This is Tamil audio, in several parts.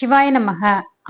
சிவாய நமக.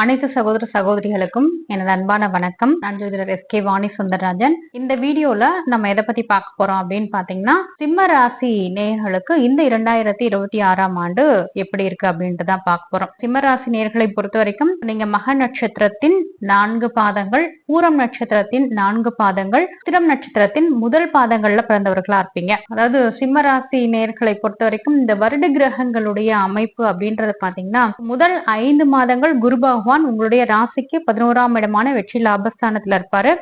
அனைத்து சகோதர சகோதரிகளுக்கும் எனது அன்பான வணக்கம். நான் ஜோதிடர் எஸ் கே வாணி சுந்தரராஜன். இந்த வீடியோல நம்ம எதை பத்தி பார்க்க போறோம் அப்படின்னு பாத்தீங்கன்னா சிம்ம ராசி நேயர்களுக்கு இந்த இரண்டாயிரத்தி இருபத்தி ஆறாம் ஆண்டு எப்படி இருக்கு அப்படின்றத பார்க்க போறோம். சிம்ம ராசி நேர்களை பொறுத்த வரைக்கும் நீங்க மக நட்சத்திரத்தின் நான்கு பாதங்கள் பூரம் நட்சத்திரத்தின் நான்கு பாதங்கள் திரம் நட்சத்திரத்தின் முதல் பாதங்கள்ல பிறந்தவர்களா இருப்பீங்க. அதாவது சிம்ம ராசி நேயர்களை பொறுத்த வரைக்கும் இந்த வருட கிரகங்களுடைய அமைப்பு அப்படின்றது பாத்தீங்கன்னா முதல் ஐந்து மாதங்கள் குரு பகவான் உங்களுடைய ராசிக்கு பதினோராம் இடமான வெற்றி லாபஸ்தானத்துல இருப்பாரு.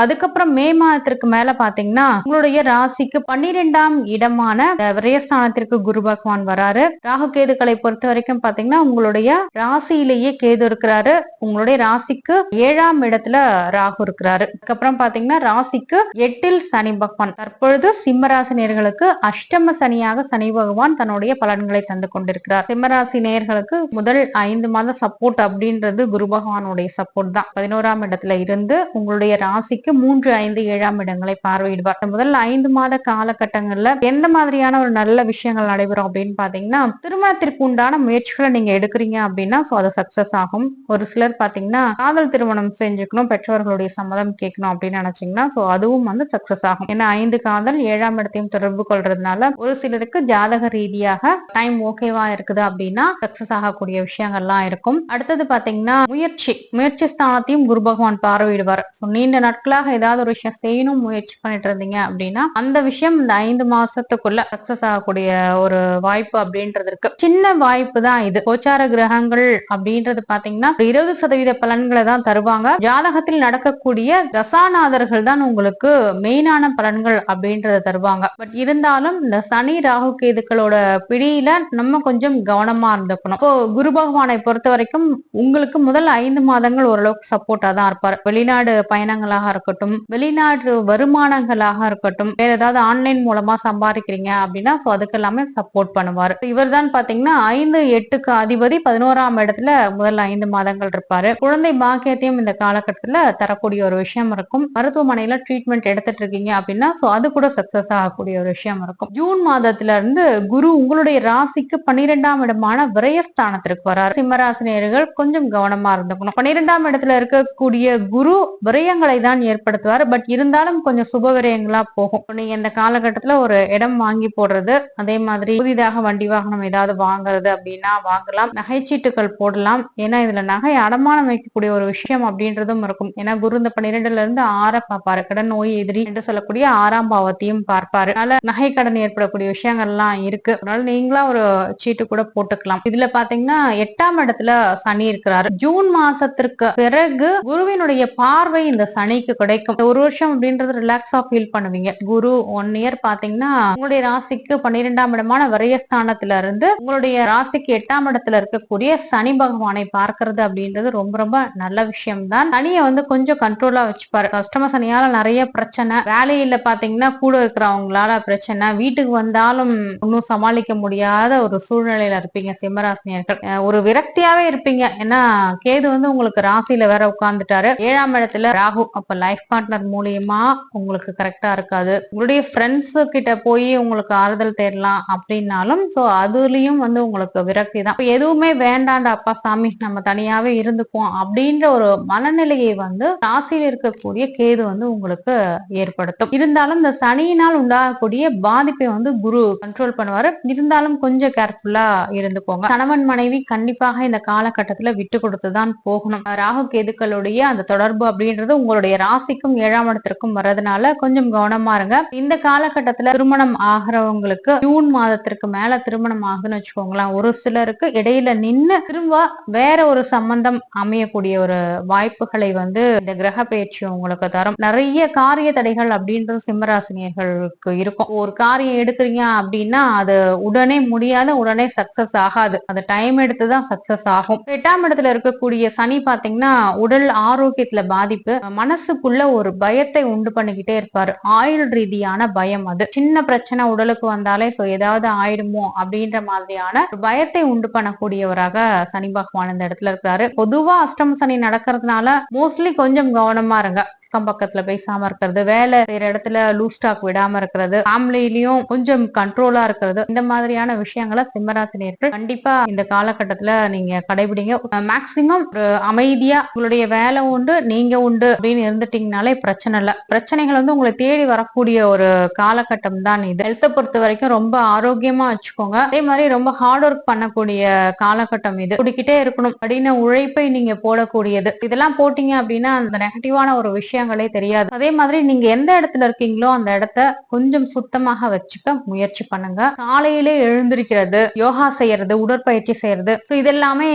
அதுக்கப்புறம் மே மாதத்திற்கு மேல பாத்தீங்கன்னா உங்களுடைய ராசிக்கு பன்னிரெண்டாம் இடமான விரயஸ்தானத்திற்கு குரு பகவான் வராரு. ராகு கேதுக்களை பொறுத்த வரைக்கும் பாத்தீங்கன்னா உங்களுடைய ராசியிலேயே கேது இருக்கிறாரு. உங்களுடைய ராசிக்கு ஏழாம் இடத்துல ராகு இருக்கிறாரு. அதுக்கப்புறம் பாத்தீங்கன்னா ராசிக்கு எட்டில் சனி பகவான். தற்பொழுது சிம்மராசி நேர்களுக்கு அஷ்டம சனியாக சனி பகவான் தன்னுடைய பலன்களை தந்து கொண்டிருக்கிறார். சிம்மராசி நேர்களுக்கு முதல் ஐந்து மாத சப்போர்ட் அப்படின்னு அப்படின்றது குரு பகவானுடைய சப்போர்ட் தான். பதினோராம் இடத்துல இருந்து உங்களுடைய ராசிக்கு மூன்று ஐந்து ஏழாம் இடங்களை பார்வையிடுவார். முதல் ஐந்து மாத காலகட்டங்கள்ல எந்த மாதிரியான ஒரு நல்ல விஷயங்கள் நடைபெறும் அப்படின்னு பாத்தீங்கன்னா திருமணத்திற்கு உண்டான முயற்சிகளை நீங்க எடுக்கிறீங்க அப்படின்னா சோ அது சக்சஸ் ஆகும். ஒரு சிலர் பாத்தீங்கன்னா காதல் திருமணம் செஞ்சுக்கணும் பெற்றோர்களுடைய சம்மதம் கேட்கணும் அப்படின்னு நினைச்சீங்கன்னா சோ அதுவும் வந்து சக்சஸ் ஆகும். ஏன்னா ஐந்து காதல் ஏழாம் இடத்தையும் தொடர்பு கொள்றதுனால ஒரு சிலருக்கு ஜாதக ரீதியாக டைம் ஓகேவா இருக்குது அப்படின்னா சக்சஸ் ஆகக்கூடிய விஷயங்கள்லாம் இருக்கும். அடுத்தது பாத்தீங்கன்னா பாத்தீங்கன்னா முயற்சி முயற்சி ஸ்தானத்தையும் குரு பகவான் பார்வையிடுவார். So, நீண்ட நாட்களாக ஏதாவது ஒரு விஷயம் செய்யணும் முயற்சி பண்ணிட்டு இருந்தீங்க அப்படின்னா அந்த விஷயம் இந்த ஐந்து மாசத்துக்குள்ள சக்சஸ் ஆகக்கூடிய ஒரு வாய்ப்பு அப்படின்றது இருக்கு. சின்ன வாய்ப்பு தான் இது. கோச்சார கிரகங்கள் அப்படின்றது பாத்தீங்கன்னா இருபது சதவீத பலன்களை தான் தருவாங்க. ஜாதகத்தில் நடக்கக்கூடிய தசாநாதர்கள் தான் உங்களுக்கு மெயினான பலன்கள் அப்படின்றத தருவாங்க. பட் இருந்தாலும் இந்த சனி ராகு கேதுக்களோட பிடியில நம்ம கொஞ்சம் கவனமா இருந்துக்கணும். இப்போ குரு பகவானை பொறுத்த வரைக்கும் உங்களுக்கு முதல் ஐந்து மாதங்கள் ஓரளவுக்கு சப்போர்ட்டா தான் இருப்பார். வெளிநாடு பயணங்களாக இருக்கட்டும் வெளிநாடு வருமானங்களாக இருக்கட்டும் வேற ஏதாவது ஆன்லைன் மூலமா சம்பாதிக்கிறீங்க அப்படின்னா சோ அதுக்கு எல்லாமே சப்போர்ட் பண்ணுவார். இவர் தான் பாத்தீங்கன்னா ஐந்து எட்டுக்கு அதிபதி பதினோராம் இடத்துல முதல் ஐந்து மாதங்கள் இருப்பாரு. குழந்தை பாக்கியத்தையும் இந்த காலகட்டத்துல தரக்கூடிய ஒரு விஷயம் இருக்கும். மருத்துவமனையில ட்ரீட்மெண்ட் எடுத்துட்டு இருக்கீங்க அப்படின்னா சோ அது கூட சக்சஸ் ஆகக்கூடிய ஒரு விஷயம் இருக்கும். ஜூன் மாதத்துல இருந்து குரு உங்களுடைய ராசிக்கு பன்னிரெண்டாம் இடமான விரயஸ்தானத்திற்கு வரார். சிம்மராசினியர்கள் கொஞ்சம் கவனமா இருந்துக்கணும். பன்னிரெண்டாம் இடத்துல இருக்கக்கூடிய குரு விரயங்களை தான் ஏற்படுத்துவார். பட் இருந்தாலும் கொஞ்சம் சுப விரயங்களா போகும். நீங்க இந்த காலகட்டத்துல ஒரு இடம் வாங்கி போடுறது அதே மாதிரி புதிதாக வண்டி வாகனம் ஏதாவது வாங்குறது அப்படின்னா வாங்கலாம். நகைச்சீட்டுகள் போடலாம். ஏன்னா இதுல நகை அடமானம் வைக்கக்கூடிய ஒரு விஷயம் அப்படின்றதும் இருக்கும். ஏன்னா குரு இந்த பன்னிரெண்டுல இருந்து ஆற பார்ப்பாரு. கடன் நோய் எதிரி என்று சொல்லக்கூடிய ஆறாம் பாவத்தையும் பார்ப்பாரு. அதனால நகை கடன் ஏற்படக்கூடிய விஷயங்கள்லாம் இருக்கு. அதனால நீங்களா ஒரு சீட்டு கூட போட்டுக்கலாம். இதுல பாத்தீங்கன்னா எட்டாம் இடத்துல சனி இருக்கிறார். ஜூன் மாசத்திற்கு பிறகு குருவினுடைய பார்வை இந்த சனிக்கு கிடைக்கும். ஒரு வருஷம் அப்படின்றது ரிலாக்ஸா ஃபீல் பண்ணுவீங்க. குரு ஒன் இயர் பாத்தீங்கன்னா உங்களுடைய ராசிக்கு பன்னிரெண்டாம் இடமான விரயஸ்தானத்துல இருந்து உங்களுடைய ராசிக்கு எட்டாம் இடத்துல இருக்கக்கூடிய சனி பகவானை பார்க்கறது அப்படின்றது ரொம்ப ரொம்ப நல்ல விஷயம் தான் சனியை வந்து கொஞ்சம் கண்ட்ரோலா வச்சுப்பாரு. கஸ்டமர் சனியால நிறைய பிரச்சனை. வேலையில பாத்தீங்கன்னா கூட இருக்கிறவங்களால பிரச்சனை. வீட்டுக்கு வந்தாலும் இன்னும் சமாளிக்க முடியாத ஒரு சூழ்நிலையில இருப்பீங்க சிம்மராசினியர்கள். ஒரு விரக்தியாவே இருப்பீங்க. ஏன்னா கேது வந்து உங்களுக்கு ராசியில வேற உட்கார்ந்துட்டாரு. ஏழாம் இடத்துல ராகு அப்ப லைஃப் பார்ட்னர் மூலியமா உங்களுக்கு கரெக்டா இருக்காது. உங்களுடைய ஃப்ரெண்ட்ஸ் கிட்ட போய் உங்களுக்கு ஆறுதல் தேடலாம் அப்படின்னாலும் சோ அதுலயும் வந்து உங்களுக்கு விரக்தி தான். எதுவுமே வேண்டாண்டா அப்பா சாமி நம்ம தனியாவே இருந்துக்குவோம் அப்படின்ற ஒரு மனநிலையை வந்து ராசியில் இருக்கக்கூடிய கேது வந்து உங்களுக்கு ஏற்படுத்தும். இருந்தாலும் இந்த சனியினால் உண்டாகக்கூடிய பாதிப்பை வந்து குரு கண்ட்ரோல் பண்ணுவாரு. இருந்தாலும் கொஞ்சம் கேர்ஃபுல்லா இருந்துக்கோங்க. கணவன் மனைவி கண்டிப்பாக இந்த காலகட்டத்துல விட்டு கொடுத்துதான் போகணும். ராகு கேதுக்களுடைய அந்த தொடர்பு அப்படின்றது உங்களுடைய ராசிக்கும் ஏழாம் இடத்திற்கும் வர்றதுனால கொஞ்சம் கவனமா இருங்க. இந்த காலகட்டத்துல திருமணம் ஆகிறவங்களுக்கு ஜூன் மாதத்திற்கு மேல திருமணம் ஆகுதுன்னு வச்சுக்கோங்களேன். ஒரு சிலருக்கு இடையில நின்னு திரும்ப வேற ஒரு சம்பந்தம் அமையக்கூடிய ஒரு வாய்ப்புகளை வந்து இந்த கிரக பயிற்சி உங்களுக்கு தரும். நிறைய காரிய தடைகள் அப்படின்றது சிம்மராசினியர்களுக்கு இருக்கும். ஒரு காரியம் எடுக்கிறீங்க அப்படின்னா அது உடனே முடியாத உடனே சக்சஸ் ஆகாது. அது டைம் எடுத்துதான் சக்சஸ் ஆகும். எட்டாம் இடத்துல இருக்கக்கூடிய சனி பாத்தீங்கன்னா உடல் ஆரோக்கியத்துல பாதிப்பு மனசுக்குள்ள ஒரு பயத்தை உண்டு பண்ணிக்கிட்டே இருப்பாரு. ஆயுள் ரீதியான பயம் அது. சின்ன பிரச்சனை உடலுக்கு வந்தாலே சோ ஏதாவது ஆயிடுமோ அப்படின்ற மாதிரியான பயத்தை உண்டு பண்ணக்கூடியவராக சனி பகவான் இந்த இடத்துல இருக்கிறாரு. பொதுவா அஷ்டம சனி நடக்கிறதுனால மோஸ்ட்லி கொஞ்சம் கவனமா இருங்க. அக்கம் பக்கத்துல பேசாம இருக்கிறது வேலை செய்யற இடத்துல லூஸ் ஸ்டாக் விடாம இருக்கிறது ஃபேமிலிலயும் கொஞ்சம் கண்ட்ரோலா இருக்கிறது இந்த மாதிரியான விஷயங்களை சிம்மராசினியர்கள் கண்டிப்பா இந்த காலகட்டத்துல நீங்க கடைபிடிங்க. மேக்சிமம் ஒரு அமைதியா உங்களுடைய வேலை உண்டு நீங்க உண்டு அப்படின்னு இருந்துட்டீங்கனாலே பிரச்சனை இல்லை. பிரச்சனைகள் வந்து உங்களை தேடி வரக்கூடிய ஒரு காலகட்டம் தான் இது. ஹெல்த்தை பொறுத்த வரைக்கும் ரொம்ப ஆரோக்கியமா வச்சுக்கோங்க. அதே மாதிரி ரொம்ப ஹார்ட் ஒர்க் பண்ணக்கூடிய காலகட்டம் இது. குடிக்கிட்டே இருக்கணும் அப்படின்னு உழைப்பை நீங்க போடக்கூடியது. இதெல்லாம் போட்டீங்க அப்படின்னா அந்த நெகட்டிவான ஒரு விஷயம் விஷயங்களே தெரியாது. அதே மாதிரி நீங்க எந்த இடத்துல இருக்கீங்களோ அந்த இடத்த கொஞ்சம் சுத்தமாக வச்சுக்க முயற்சி பண்ணுங்க. காலையிலே எழுந்திருக்கிறது யோகா செய்யறது உடற்பயிற்சி செய்யறது. இதெல்லாமே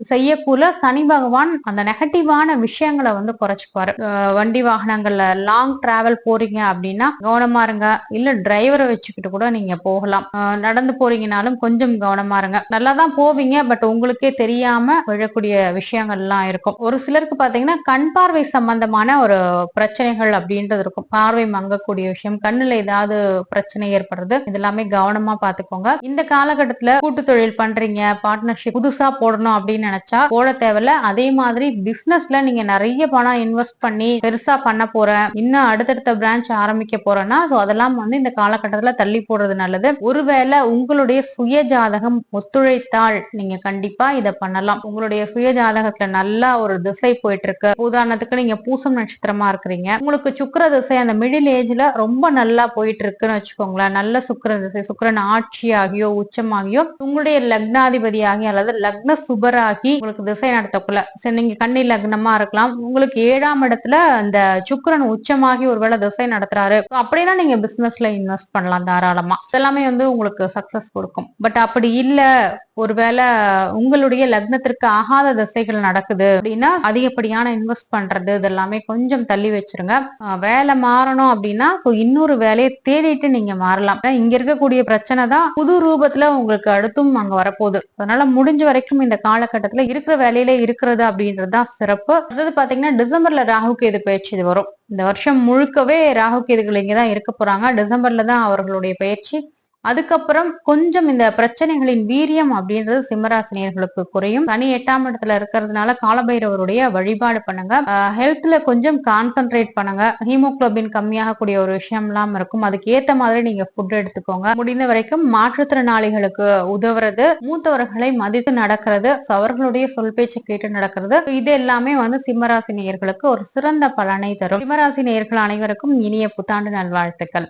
செய்யக்குள்ள சனி பகவான் அந்த நெகட்டிவான விஷயங்களை வந்து குறைச்சிப்பாரு வண்டி வாகனங்கள்ல லாங் டிராவல் போறீங்க அப்படின்னா கவனமா இருங்க. இல்ல டிரைவரை வச்சுக்கிட்டு கூட நீங்க போகலாம். நடந்து போறீங்கனாலும் கொஞ்சம் கவனமா இருங்க. நல்லா தான் போவீங்க பட் உங்களுக்கே தெரியாம விழக்கூடிய விஷயங்கள்லாம் இருக்கும். ஒரு சிலருக்கு பாத்தீங்கன்னா கண் பார்வை சம்பந்தமான ஒரு பிரச்சனைகள் அப்படின்றது இருக்கும். பார்வை மங்கக்கூடிய விஷயம் கண்ணுல ஏதாவது பிரச்சனை ஏற்படுறது இதெல்லாமே கவனமா பாத்துக்கோங்க. இந்த காலகட்டத்துல கூட்டு தொழில் பண்றீங்க பார்ட்னர்ஷிப் புதுசா போடணும் அப்படின்னு நினைச்சா போட தேவையில்ல. அதே மாதிரி பிசினஸ்ல நீங்க நிறைய பணம் இன்வெஸ்ட் பண்ணி பெருசா பண்ண போறேன் இன்னும் அடுத்தடுத்த பிரான்ச் ஆரம்பிக்க போறேன்னா சோ அதெல்லாம் வந்து இந்த காலகட்டத்துல தள்ளி போடுறது நல்லது. ஒருவேளை உங்களுடைய சுய ஜாதகம் ஒத்துழைத்தால் நீங்க கண்டிப்பா இதை பண்ணலாம். உங்களுடைய சுய ஜாதகத்துல நல்லா ஒரு திசை போயிட்டு இருக்கு உதாரணத்துக்கு நீங்க பூசம் நட்சத்திரமா இருக்கிறீங்க. உங்களுக்கு சுக்கிர திசை அந்த மிடில் ஏஜ்ல ரொம்ப நல்லா போயிட்டு இருக்குன்னு வச்சுக்கோங்களேன். நல்ல சுக்கிர திசை சுக்கிரன் ஆட்சியாகியோ உச்சமாகியோ உங்களுடைய லக்னாதிபதியாகி அல்லது லக்ன சுபராகி உங்களுக்கு திசை நடத்தக்குள்ள. சரி நீங்க கண்ணி லக்னமா இருக்கலாம். உங்களுக்கு ஏழாம் இடத்துல அந்த சுக்கிரன் உச்சமாகி ஒருவேளை திசை நடத்துறாரு. அப்படின்னா நீங்க பிசினஸ்ல இன்வெஸ்ட் பண்ணலாம் தாராளமா. இதெல்லாமே வந்து உங்களுக்கு சக்சஸ் கொடுக்கும். பட் அப்படி இல்ல ஒருவேளை உங்களுடைய லக்னத்திற்கு ஆகாத திசைகள் நடக்குது அப்படின்னா அதிகப்படியான இன்வெஸ்ட் பண்றது இதெல்லாமே கொஞ்சம் தள்ளி வச்சிருங்க. வேலை மாறணும் அப்படின்னா இன்னொரு வேலையை தேடிட்டு நீங்க மாறலாம். இங்க இருக்கக்கூடிய பிரச்சனை தான் புது ரூபத்துல உங்களுக்கு அடுத்தும் அங்க வரப்போகுது. அதனால முடிஞ்ச வரைக்கும் இந்த காலகட்டத்துல இருக்கிற வேலையில இருக்கிறது அப்படின்றது தான் சிறப்பு. அதாவது பாத்தீங்கன்னா டிசம்பர்ல ராகு கேது பயிற்சி இது வரும். இந்த வருஷம் முழுக்கவே ராகு கேதுகள் இங்கதான் இருக்க போறாங்க. டிசம்பர்ல தான் அவர்களுடைய பயிற்சி அதுக்கப்புறம் கொஞ்சம் இந்த பிரச்சனைகளின் வீரியம் அப்படின்றது சிம்மராசினியர்களுக்கு குறையும். சனி எட்டாம் இடத்துல இருக்கிறதுனால காலபைரவருடைய வழிபாடு பண்ணுங்க. ஹெல்த்ல கொஞ்சம் கான்சென்ட்ரேட் பண்ணுங்க. ஹீமோகுளோபின் கம்மியாகக்கூடிய ஒரு விஷயம்லாம் இருக்கும். அதுக்கு ஏத்த மாதிரி நீங்க ஃபுட் எடுத்துக்கோங்க. முடிந்த வரைக்கும் மாற்றுத்திறனாளிகளுக்கு உதவுறது மூத்தவர்களை மதித்து நடக்கிறது அவர்களுடைய சொல் பேச்சு கேட்டு நடக்கிறது இது எல்லாமே வந்து சிம்மராசினியர்களுக்கு ஒரு சிறந்த பலனை தரும். சிம்மராசினியர்கள் அனைவருக்கும் இனிய புத்தாண்டு நல்வாழ்த்துக்கள்.